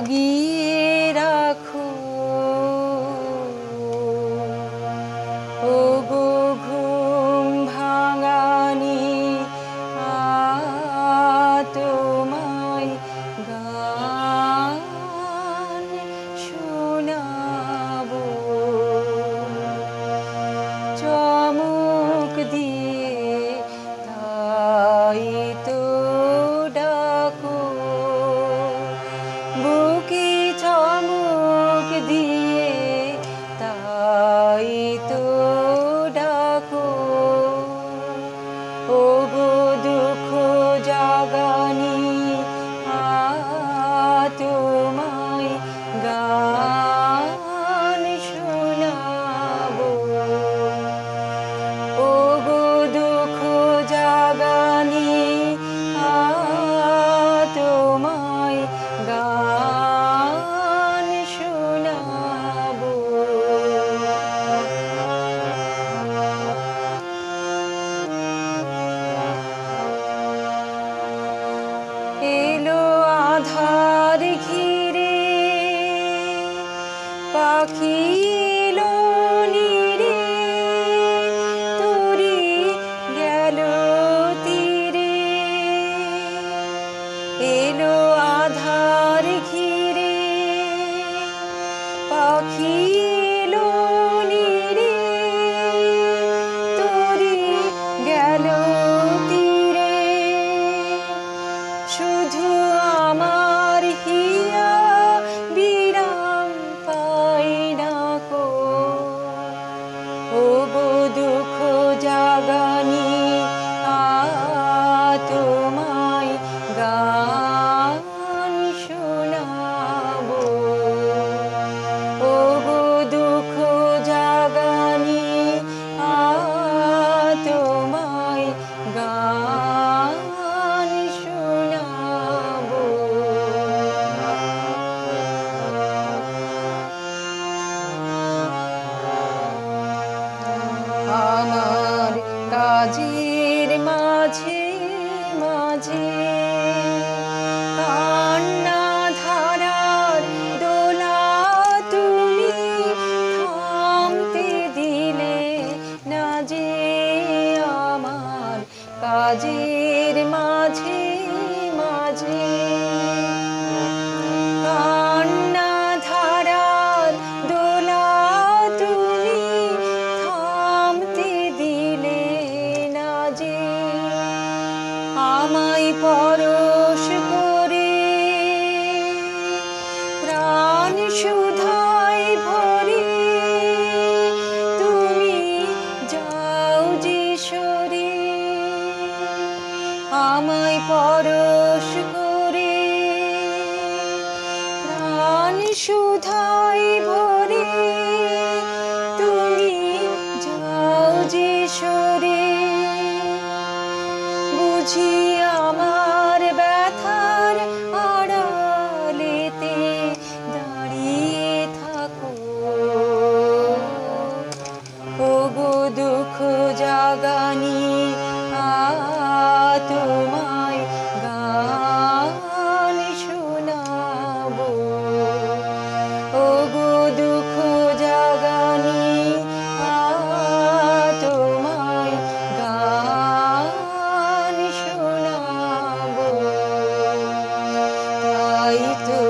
জাগিয়ে রাখো। ও গো ঘুম ভাঙানি তোমায় দিয়ে থাকিল নিরে তোরে গেল তীরে। এলো আধা আমার কাজী। আমায় পরশ করে। প্রাণ সুধাই ভরে। তুমি যাও যে আমায় পরশ করে। প্রাণ সুধাই ভরে। বাগানে তোমায় গান শোনাব। ও গো দুঃখ জাগানি তোমায় গান শোনাব। তাই তো